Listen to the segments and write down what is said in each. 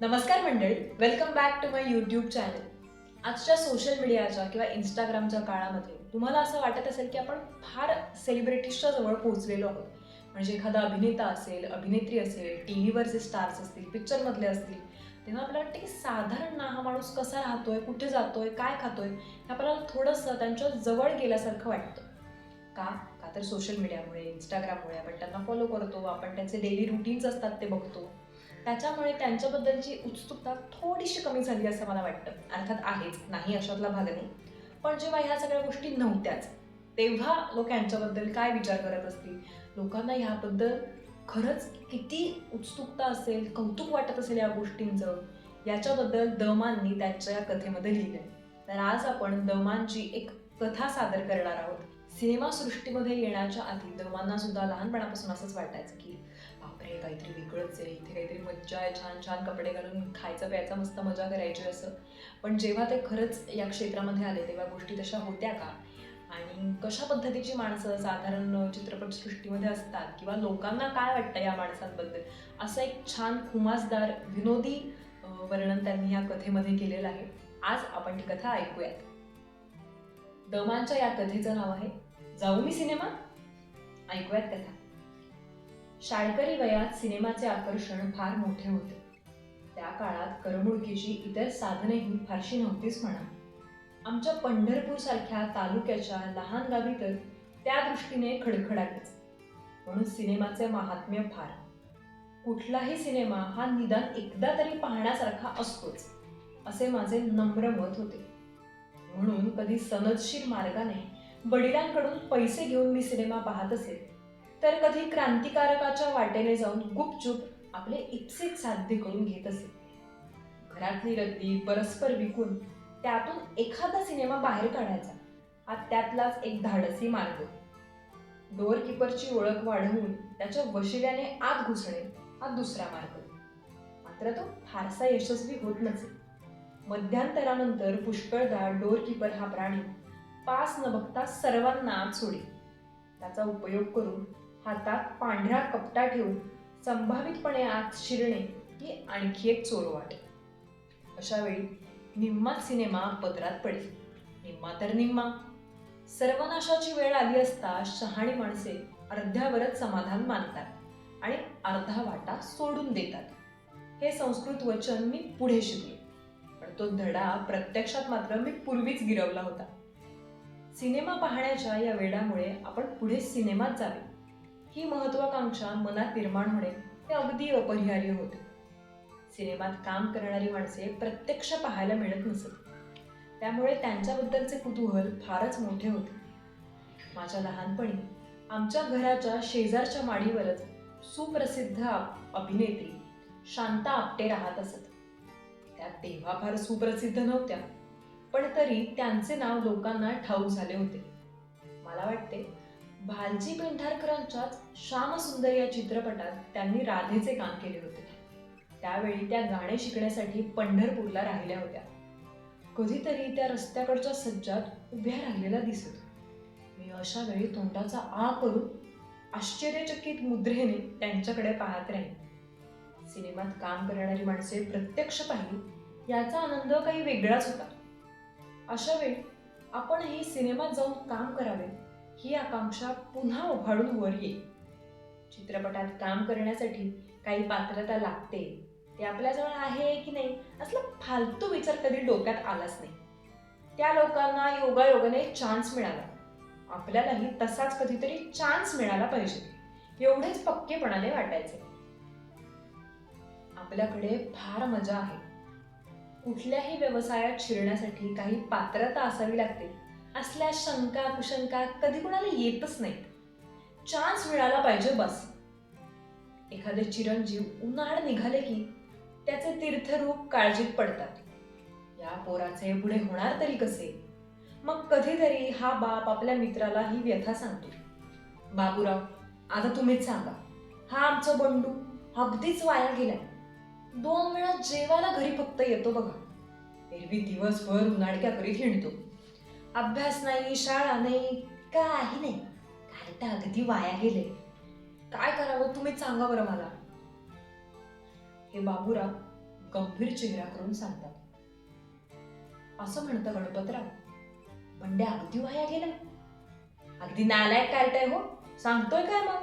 नमस्कार मंडळी welcome back to my YouTube channel आजच्या सोशल मीडियाच्या किंवा इंस्टाग्रामच्या काळामध्ये तुम्हाला असं वाटत असेल की आपण फार सेलिब्रिटीजच्या जवळ पोहोचलेलो आहोत. म्हणजे एखादा अभिनेता असेल अभिनेत्री असेल टी व्हीवर जे स्टार्स असतील पिक्चरमधले असतील तेव्हा आपल्याला वाटतं की साधारण ना हा माणूस कसा राहतोय कुठे जातोय काय खातोय हे आपल्याला थोडंसं त्यांच्या जवळ गेल्यासारखं वाटतं. का? का तर सोशल मीडियामुळे इंस्टाग्राममुळे आपण त्यांना फॉलो करतो आपण त्यांचे डेली रुटीन्स असतात ते बघतो. त्याच्यामुळे त्यांच्याबद्दलची उत्सुकता थोडीशी कमी झाली असं मला वाटतं. अर्थात आहेच. नाही अशातला भाग नाही पण जेव्हा ह्या सगळ्या गोष्टी नव्हत्याच तेव्हा लोक यांच्याबद्दल काय विचार करत असतील? लोकांना ह्याबद्दल खरंच किती उत्सुकता असेल कौतुक वाटत असेल या गोष्टींचं? याच्याबद्दल दमांनी त्यांच्या कथेमध्ये लिहिलंय. तर आज आपण दमांची एक कथा सादर करणार आहोत. सिनेमासृष्टीमध्ये येण्याच्या आधी दमांना सुद्धा लहानपणापासून असंच वाटायचं की काहीतरी वेगळंच आहे. इथे काहीतरी मज्जा आहे. छान छान कपडे घालून खायचं प्यायचा मस्त मजा करायची असं. पण जेव्हा ते खरंच या क्षेत्रामध्ये आले तेव्हा गोष्टी तशा होत्या का? आणि कशा पद्धतीची माणसं साधारण चित्रपटसृष्टीमध्ये असतात? किंवा लोकांना काय वाटतं या माणसांबद्दल? असं एक छान खुमासदार विनोदी वर्णन त्यांनी या कथेमध्ये केलेलं आहे. आज आपण ती कथा ऐकूयात. दमांच्या या कथेचं नाव आहे जाऊ मी सिनेमा? ऐकूयात कथा. शाळकरी वयात सिनेमाचे आकर्षण फार मोठे होते. त्या काळात करमणुकीची इतर साधनेही फारशी नव्हतीच म्हणा. आमच्या पंढरपूर सारख्या तालुक्याच्या लहान गावी तर त्या दृष्टीने खडखडालीच म्हणून सिनेमाचे महात्म्य फार. कुठलाही सिनेमा हा निदान एकदा तरी पाहण्यासारखा असतोच असे माझे नम्र मत होते. म्हणून कधी सनदशीर मार्गाने वडिलांकडून पैसे घेऊन मी सिनेमा पाहत असेल तर कधी क्रांतिकारकाच्या वाटेने जाऊन गुपचूप आपले इप्सित साध्य करून घेत असे. घरातली रद्दी परस्पर विकून त्यातून एखादा सिनेमा बाहेर काढायचा हा त्यातलाच एक धाडसी मार्ग. डोअरकीपरची ओळख वाढवून त्याच्या वशिल्याने आत घुसणे हा दुसरा मार्ग. मात्र तो फारसा यशस्वी होत नसे. मध्यांतरानंतर पुष्कळदा डोअरकीपर हा प्राणी पास न बघता सर्वांना आत सोडे. त्याचा उपयोग करून हातात पांढरा कपटा ठेवून संभावितपणे आत शिरणे ही आणखी एक चोरवाट अशा अशावेळी निम्मा सिनेमा पदरात पडेल. निम्मा तर निम्मा. सर्वनाशाची वेळ आली असता शहाणी माणसे अर्ध्यावरच समाधान मानतात आणि अर्धा वाटा सोडून देतात. हे संस्कृत वचन मी पुढे शिकले. पण तो धडा प्रत्यक्षात मात्र मी पूर्वीच गिरवला होता. सिनेमा पाहण्याच्या या वेडामुळे आपण पुढे सिनेमात जावे. ही महत्वाकांक्षा मनात निर्माण होणे हे अगदी अपरिहार्य होते. सिनेमात काम करणारी माणसे प्रत्यक्ष पाहायला मिळत नसत. त्यामुळे त्यांच्याबद्दलचे कुतूहल फारच मोठे होते. माझ्या लहानपणी आमच्या घराच्या शेजारच्या माडीवरच सुप्रसिद्ध अभिनेत्री शांता आपटे राहत असत. त्या तेव्हा फार सुप्रसिद्ध नव्हत्या पण तरी त्यांचे नाव लोकांना ठाऊक झाले होते. मला वाटते भालजी पेंढारकरांच्याच श्यामसुंदर या चित्रपटात त्यांनी राधेचे काम केले होते. त्यावेळी त्या गाणे शिकण्यासाठी पंढरपूरला राहिल्या होत्या. कधीतरी त्या रस्त्याकडच्या सज्जात उभ्या राहिलेल्या दिसत मी अशा वेळी तोंडाचा आ करून आश्चर्यचकित मुद्रेने त्यांच्याकडे पाहत राहीन. सिनेमात काम करणारी माणसे प्रत्यक्ष पाहिली. याचा आनंद काही वेगळाच होता. अशा वेळी आपणही सिनेमात जाऊन काम करावे. ही आकांक्षा पुन्हा उभाडून वर येईल चित्रपटात काम करण्यासाठी काही पात्रता लागते. ते आपल्याजवळ आहे की नाही असला फालतू विचार कधी डोक्यात आलाच नाही. त्या लोकांना योगायोगाने चान्स मिळाला. आपल्यालाही तसाच कधीतरी चान्स मिळाला पाहिजे. एवढेच पक्केपणाने वाटायचे. आपल्याकडे फार मजा आहे. कुठल्याही व्यवसायात शिरण्यासाठी काही पात्रता असावी लागते. असल्या शंका कुशंका कधी कुणाला येतच नाहीत. चान्स मिळाला पाहिजे बस. एखादे चिरंजीव उन्हाळ निघाले की त्याचे तीर्थरूप काळजीत पडतात. या पोराचे पुढे होणार तरी कसे? मग कधीतरी हा बाप आपल्या मित्राला ही व्यथा सांगतो. बाबूराव आता तुम्हीच सांगा. हा आमचा बंडू अगदीच वाया गेलाय. दोन वेळा जेवायला घरी फक्त येतो बघा. एरवी दिवसभर उन्हाळक्या घरी हिंडतो. अभ्यास नाही शाळा नाही काही नाही. काय तर अगदी वाया गेले. काय करावं तुम्हीच सांगा बरं मला. हे बाबूराव गंभीर चेहरा करून सांगतात. असं म्हणतं गणपतराव. बंड्या अगदी वाया गेला अगदी नालायक कार्ट हो. सांगतोय काय मग?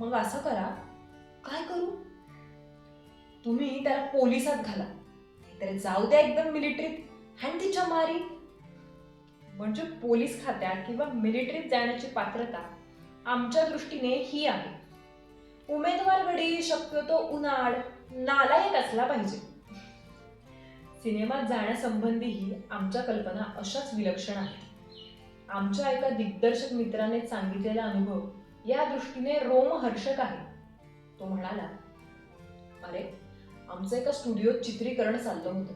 मग असं करा. काय करू? तुम्ही त्याला पोलिसात घाला. नाहीतर जाऊ द्या एकदम मिलिटरीत. हँड तिच्या मारी म्हणजे पोलीस खात्यात किंवा मिलिटरीत जाण्याची पात्रता आमच्या दृष्टीने ही आहे. उमेदवार घडी शक्यतो उन्हाळ नालायक असला पाहिजे. सिनेमात जाण्यासंबंधीही आमच्या कल्पना अशाच विलक्षण आहेत. आमच्या एका दिग्दर्शक मित्राने सांगितलेला अनुभव या दृष्टीने रोमहर्षक आहे. तो म्हणाला अरे आमचं एका स्टुडिओत चित्रीकरण चाललं होतं.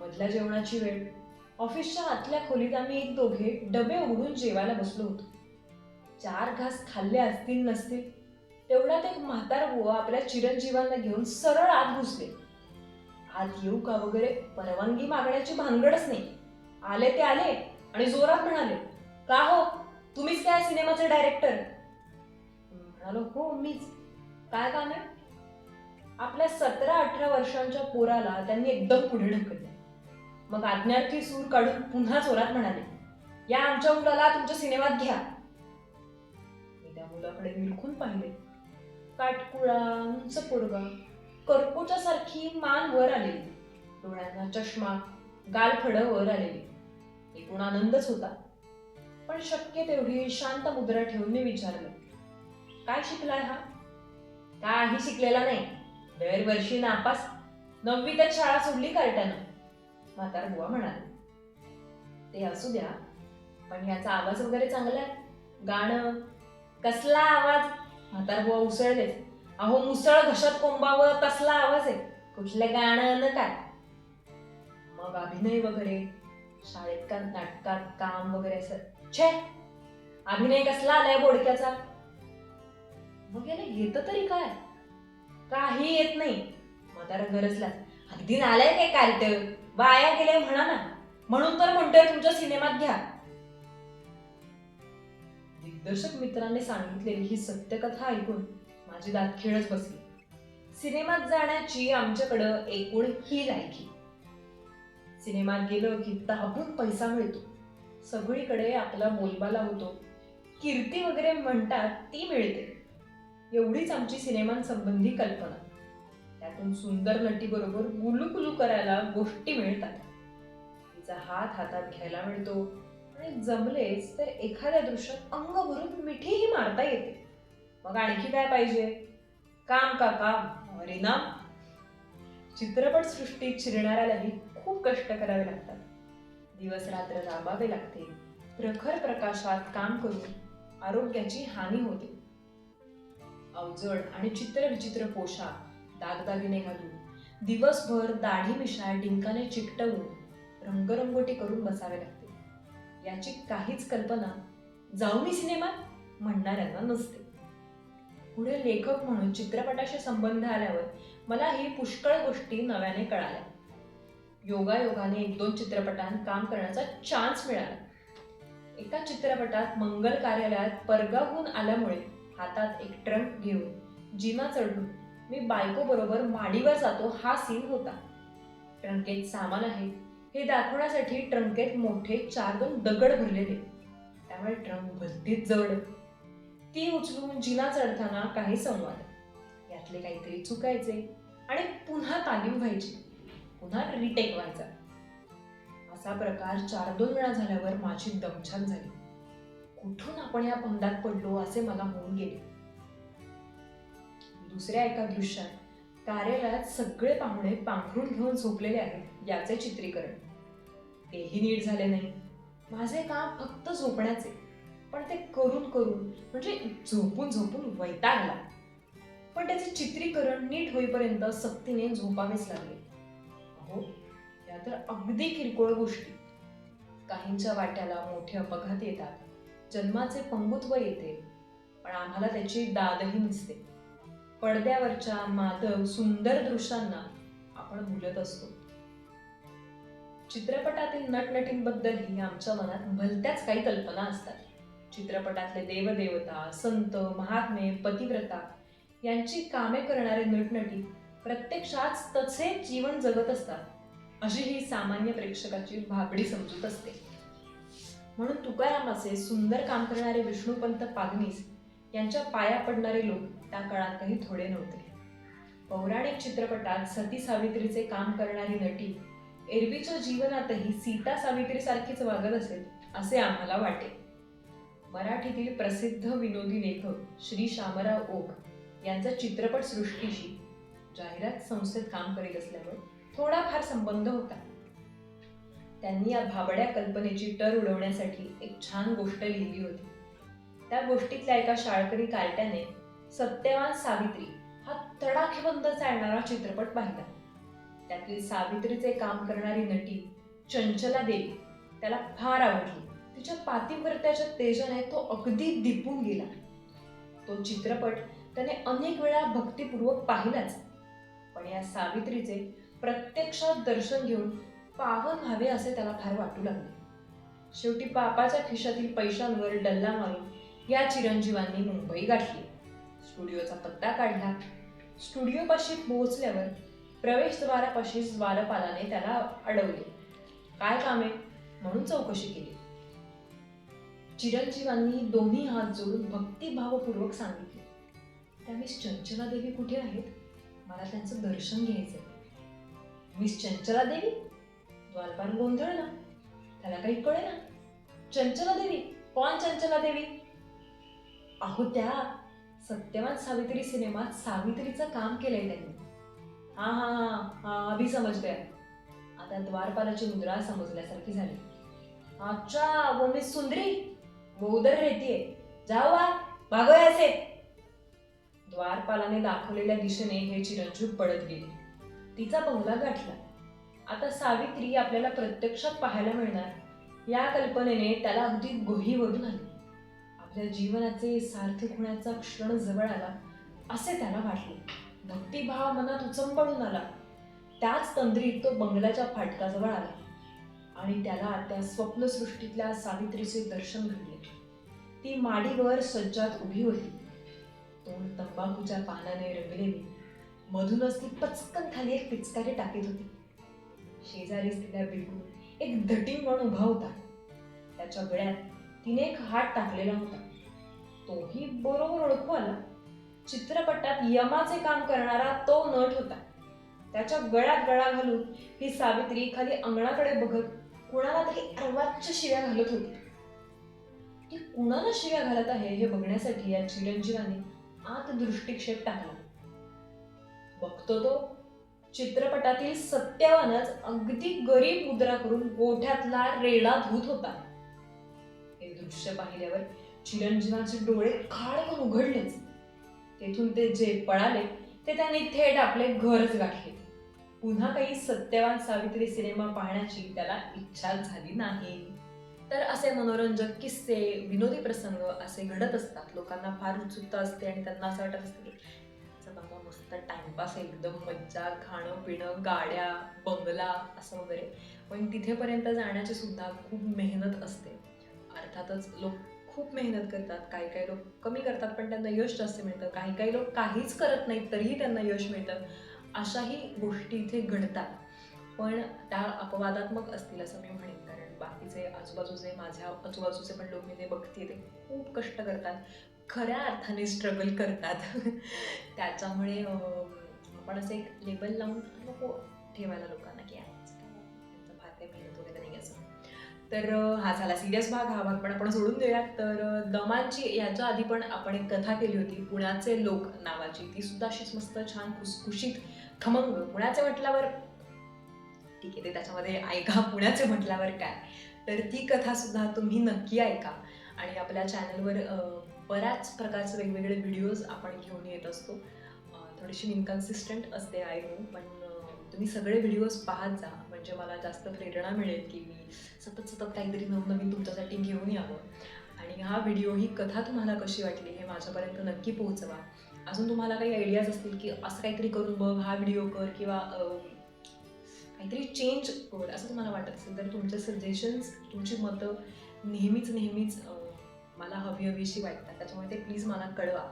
मधल्या जेवणाची वेळ ऑफिसच्या आतल्या खोलीत आम्ही एक दोघे डबे उघडून जेवायला बसलो होतो. चार घास खाल्ले असतील नसतील. तेवढ्यात एक म्हातार बुवा आपल्या चिरंजीवांना घेऊन सरळ आत घुसले. आत येऊ का वगैरे परवानगी मागण्याची भानगडच नाही. आले ते आले आणि जोरात म्हणाले का हो? तुम्हीच काय सिनेमाचे डायरेक्टर? म्हणालो हो मीच. काय काम आहे? आपल्या सतरा अठरा वर्षांच्या पोराला त्यांनी एकदम पुढे ढकलले. मग आज्ञार्थी सूर काढून पुन्हा जोरात म्हणाले या आमच्या मुलाला तुमच्या सिनेमात घ्या. मी त्या मुलाकडे विरखून पाहिले. काटकुळा उंच पोरगा कर्कोच्या सारखी मान वर आलेली. डोळ्यांना चष्मा गालफड वर आलेली. एकूण आनंदच होता. पण शक्य तेवढी शांत मुद्रा ठेवून मी विचारलं काय शिकलाय हा? काही शिकलेला नाही. दरवर्षी नापास. नववीतच शाळा सोडली कार्टानं. म्हातार बुवा म्हणाले. ते असू द्या पण याचा आवाज वगैरे चांगला आहे. गाणं कसला आवाज? म्हातार बुवा उसळलेच अहो मुसळ घशात कोंबावं तसला आवाज आहे. कुठलं गाणं न काय? मग अभिनय वगैरे शाळेत का नाटकात काम वगैरे असं छे अभिनय कसला आलाय बोडक्याचा? मग याला येत तरी काय? काही येत नाही. म्हातारा गरजला अगदी नालाय काय तर? वाया गेले म्हणा ना. म्हणून तर म्हणतोय तुमच्या सिनेमात घ्या. दिग्दर्शक मित्राने सांगितलेली ही सत्यकथा ऐकून माझी दात खेळच बसली. सिनेमात जाण्याची आमच्याकडं एकूण ही लायकी. सिनेमात गेलो की दाबून पैसा मिळतो. सगळीकडे आपला बोलबाला होतो. कीर्ती वगैरे म्हणतात ती मिळते. एवढीच आमची सिनेमांसंबंधी कल्पना. त्यातून सुंदर नटीबरोबर गुलूगुलू करायला गोष्टी मिळतात. तिचा हात हातात घ्यायला मिळतो आणि जमलेच तर एखाद्या दृश्यात अंग भरून मिठीही मारता येते. मग आणखी काय पाहिजे? काम का काम? हरिनाम चित्रपट सृष्टीत शिरणाऱ्यालाही खूप कष्ट करावे लागतात. दिवस रात्र राबावे लागते. प्रखर प्रकाशात काम करून आरोग्याची हानी होते. अवजड आणि चित्रविचित्र पोशाख दागदागिने घालून. दिवसभर दाढी मिशा डिंकाने चिकटवून रंगरंगोटी करून बसावे लागते. याची काहीच कल्पना जाऊनी सिनेमात म्हणणाऱ्यांना नसते. पुढे लेखक म्हणून चित्रपटाशी संबंध आल्यावर मला ही पुष्कळ गोष्टी नव्याने कळाल्या. योगायोगाने एक दोन चित्रपटांत काम करण्याचा चान्स मिळाला. एका चित्रपटात मंगल कार्यालयात परगाहून आल्यामुळे हातात एक ट्रंक घेऊन जिना चढून मी बायको बरोबर माडीवर जातो हा सीन होता. ट्रंकेत सामान आहे. हे दाखवण्यासाठी ट्रंकेत मोठे चार दोन दगड भरलेले. त्यामुळे ट्रंक भलतीच जड. ती उचलून जिना चढताना काही संवाद. यातले काहीतरी चुकायचे आणि पुन्हा तालीम व्हायची. पुन्हा रिटेक व्हायचा. असा प्रकार चार दोन वेळा झाल्यावर माझी दमछाक झाली. कुठून आपण या पंधात पडलो असे मला होऊन गेले. दुसऱ्या एका दृश्यात कार्यालयात सगळे पाहुणे पांघरून घेऊन झोपलेले आहेत याचे चित्रीकरण. तेही नीट झाले नाही. माझे काम फक्त झोपण्याचे. पण ते करून करून म्हणजे झोपून झोपून वैतागला. पण त्याचे चित्रीकरण नीट होईपर्यंत सक्तीने झोपावेच लागले. अहो या तर अगदी किरकोळ गोष्टी. काहींच्या वाट्याला मोठे अपघात येतात. जन्माचे पंगुत्व येते. पण आम्हाला त्याची दादही नसते. पडद्यावरच्या माधव सुंदर दृश्यांना आपण भुलत असतो. चित्रपटातील नटनटींबद्दलही आमच्या मनात भलत्याच काही कल्पना असतात. चित्रपटातले देवदेवता संत महात्मे पतिव्रता यांची कामे करणारे नटनटी प्रत्यक्षात तसेच जीवन जगत असतात अशी ही सामान्य प्रेक्षकाची भाबडी समजूत असते. म्हणून तुकारामाचे सुंदर काम करणारे विष्णुपंत पागनीस यांच्या पाया पडणारे लोक त्या काळात काही थोडे नव्हते. पौराणिक चित्रपटात सती सावित्रीचे काम करणारी नटी एरवीच्या जीवनातही सीता सावित्री सारखीच वागत असेल असे आम्हाला वाटे. मराठीतील प्रसिद्ध विनोदी लेखक श्री शामराव ओक यांचा चित्रपट सृष्टीशी जाहिरात संस्थेत काम करीत असल्यामुळे थोडाफार संबंध होता. त्यांनी या भाबड्या कल्पनेची टर उडवण्यासाठी एक छान गोष्ट लिहिली होती. त्या गोष्टीतल्या एका शाळकरी कालट्याने सत्यवान सावित्री हा तडाखेबंद चालणारा चित्रपट पाहिला. त्यातील सावित्रीचे काम करणारी नटी चंचला देवी त्याला फार आवडली. तिच्या पातिव्रत्याच्या तेजाने तो अगदी दिपून गेला. तो चित्रपट त्याने अनेक वेळा भक्तिपूर्वक पाहिलाच. पण या सावित्रीचे प्रत्यक्षात दर्शन घेऊन पावन व्हावे असे त्याला फार वाटू लागले. शेवटी पापाच्या खिशातील पैशांवर डल्ला मारून या चिरंजीवांनी मुंबई गाठली. स्टुडिओचा पत्ता काढला. स्टुडिओपाशी पोहोचल्यावर प्रवेशद्वारापाशी द्वारपालाने त्याला अडवले. काय कामे? म्हणून चौकशी केली. चिरंजीवांनी दोन्ही हात जोडून भक्तिभावपूर्वक सांगितले. त्या मिस चंचला देवी कुठे आहेत? मला त्यांचं दर्शन घ्यायचं मिस चंचला देवी द्वारपाल गोंधळला. त्याला काही कळे ना चंचला देवी कोण चंचला देवी अहो त्या सत्यवान सावित्री सिनेमात सावित्रीचं काम केलंय त्यांनी. हा हा हा हा अभि समजते आता द्वारपालाची मुद्रा समजल्यासारखी झाली. अच्छा वो मी सुंदरी वो उधर रहतीये जाओ आ भागो असे द्वारपालाने दाखवलेल्या दिशेने हे चिरंजीव पडत गेले. तिचा बंगला गाठला. आता सावित्री आपल्याला प्रत्यक्षात पाहायला मिळणार. या कल्पनेने त्याला अगदी गोही वरून आली आपल्या जीवनाचे सार्थक होण्याचा क्षण जवळ आला असे त्याला वाटले. भक्तिभाव मनात उचंबळून आला. त्याच तंद्रीत तो बंगल्याच्या फाटकाजवळ आला आणि त्याला त्या स्वप्नसृष्टीतल्या सावित्रीचे दर्शन घडले. ती माडीवर सज्जात उभी होती. तोंड तंबाखूच्या पानाने रंगलेली. मधूनच ती पचकन खाली एक पिचकारी टाकीत होती. शेजारी तिला बिलकुल एक धटिंग म्हणून उभा होता. त्याच्या गळ्यात तिने एक हात टाकलेला होता. तोही बरोबर ओळखू आला चित्रपटात यमाचे काम करणारा तो नट होता. त्याच्या गळ्यात गळा घालून ही सावित्री खाली अंगणाकडे बघत कुणाला तरी अर्वाच्य शिव्या घालत होती. ती कुणाला शिव्या घालत आहे हे बघण्यासाठी या चिरंजीवाने आत दृष्टिक्षेप टाकला. बघतो तो चित्रपटातील सत्यवानच अगदी गरीब मुद्रा करून गोठ्यातला रेडा धूत होता. दृश्य पाहिल्यावर चिरंजीवाचे डोळे खाडकन उघडलेच तेथून ते जे पळाले ते त्यांनी थेट आपले घरच गाठले. पुन्हा काही सत्यवान सावित्री सिनेमा पाहण्याची त्याला इच्छा झाली नाही. तर असे मनोरंजक किस्से विनोदी प्रसंग असे घडत असतात. लोकांना फार उत्सुकता असते आणि त्यांना असं वाटत असतं की चला मग मस्त टाइमपास एकदम मज्जा खाणं पिणं गाड्या बंगला असं वगैरे. पण तिथेपर्यंत जाण्याची सुद्धा खूप मेहनत असते. अर्थातच लोक खूप मेहनत करतात काही काही लोक कमी करतात पण त्यांना यश जास्त मिळतं. काही काही लोक काहीच करत नाहीत तरीही त्यांना यश मिळतं. अशाही गोष्टी इथे घडतात. पण त्या अपवादात्मक असतील असं मी म्हणेन. कारण बाकीचे आजूबाजूचे माझ्या आजूबाजूचे पण लोक मी जे बघते ते खूप कष्ट करतात. खऱ्या अर्थाने स्ट्रगल करतात. त्याच्यामुळे आपण असं एक लेबल लावून नको ठेवायला लोकांना की तर हा झाला सिरियस भाग. हा भाग पण आपण सोडून देऊयात. तर अं, दमांची याच्या आधी पण आपण एक कथा केली होती. पुण्याचे लोक नावाची. ती सुद्धा अशीच मस्त छान खुसखुशीत खमंग. पुण्याचे म्हटल्यावर ठीक आहे ते त्याच्यामध्ये ऐका. पुण्याचे म्हटल्यावर काय? तर ती कथा सुद्धा तुम्ही नक्की ऐका. आणि आपल्या चॅनलवर बऱ्याच प्रकारचे वेगवेगळे व्हिडिओज आपण घेऊन येत असतो. थोडीशी इनकन्सिस्टंट असते आय नो पण तुम्ही सगळे व्हिडिओज पाहत जा. म्हणजे मला जास्त प्रेरणा मिळेल की मी सतत सतत काहीतरी नवनवीन तुमच्यासाठी घेऊन यावं. आणि हा व्हिडिओ ही कथा तुम्हाला कशी वाटली हे माझ्यापर्यंत नक्की पोहोचवा. अजून तुम्हाला काही आयडियाज असतील की असं काहीतरी करून बघ हा व्हिडिओ कर किंवा काहीतरी चेंज कर असं तुम्हाला वाटत असेल तर तुमचे सजेशन्स तुमची मतं नेहमीच नेहमीच मला हवी हवीशी वाटतात. त्याच्यामुळे ते प्लीज मला कळवा.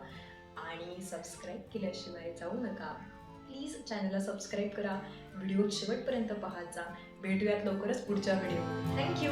आणि सबस्क्राईब केल्याशिवाय जाऊ नका. प्लीज चॅनलला सबस्क्राईब करा. व्हिडिओ शेवटपर्यंत पाहायचा भेटूयात लवकरच पुढच्या व्हिडिओ. थँक्यू